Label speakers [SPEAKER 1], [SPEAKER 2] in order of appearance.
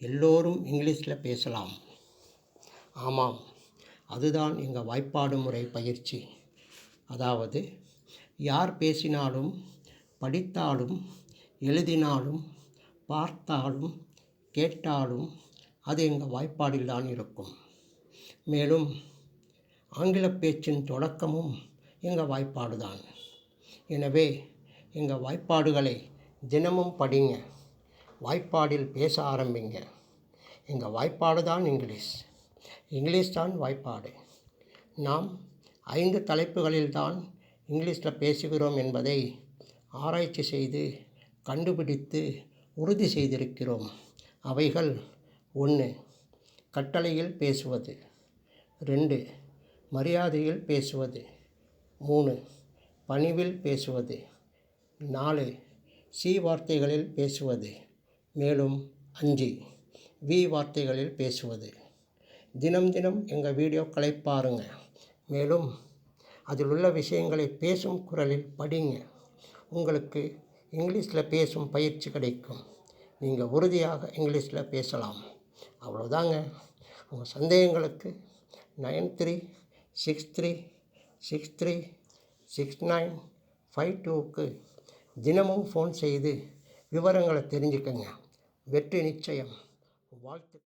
[SPEAKER 1] எல்லோரும் இங்கிலீஷில் பேசலாம். ஆமாம் அதுதான் எங்கள் வாய்ப்பாடு முறை பயிற்சி. அதாவது யார் பேசினாலும் படித்தாலும் எழுதினாலும் பார்த்தாலும் கேட்டாலும் அது எங்கள் வாய்ப்பாடில் தான் இருக்கும். மேலும் ஆங்கில பேச்சின் தொடக்கமும் எங்கள் வாய்ப்பாடு தான். எனவே எங்கள் வாய்ப்பாடுகளை தினமும் படிங்க. வாய்ப்பாடில் பேச ஆரம்பிங்க. எங்கள் வாய்ப்பாடு தான் இங்கிலீஷ். இங்கிலீஷ் தான் வாய்ப்பாடு. நாம் ஐந்து தலைப்புகளில் தான் இங்கிலீஷில் பேசுகிறோம் என்பதை ஆராய்ச்சி செய்து கண்டுபிடித்து உறுதி செய்திருக்கிறோம். அவைகள் ஒன்று கட்டளையில் பேசுவது. ரெண்டு மரியாதையில் பேசுவது. மூணு பணிவில் பேசுவது. நாலு சி வார்த்தைகளில் பேசுவது. மேலும் அஞ்சு வி வார்த்தைகளில் பேசுவது. தினம் தினம் எங்கள் வீடியோக்களை பாருங்கள் மேலும் அதில் உள்ள விஷயங்களை பேசும் குரலில் படிங்க. உங்களுக்கு இங்கிலீஷில் பேசும் பயிற்சி கிடைக்கும். நீங்கள் உறுதியாக இங்கிலீஷில் பேசலாம். அவ்வளோதாங்க. உங்கள் சந்தேகங்களுக்கு nine three six three six three six nine five டூக்கு தினமும் ஃபோன் செய்து விவரங்களை தெரிஞ்சுக்கங்க. வெற்றி நிச்சயம். வாழ்த்து.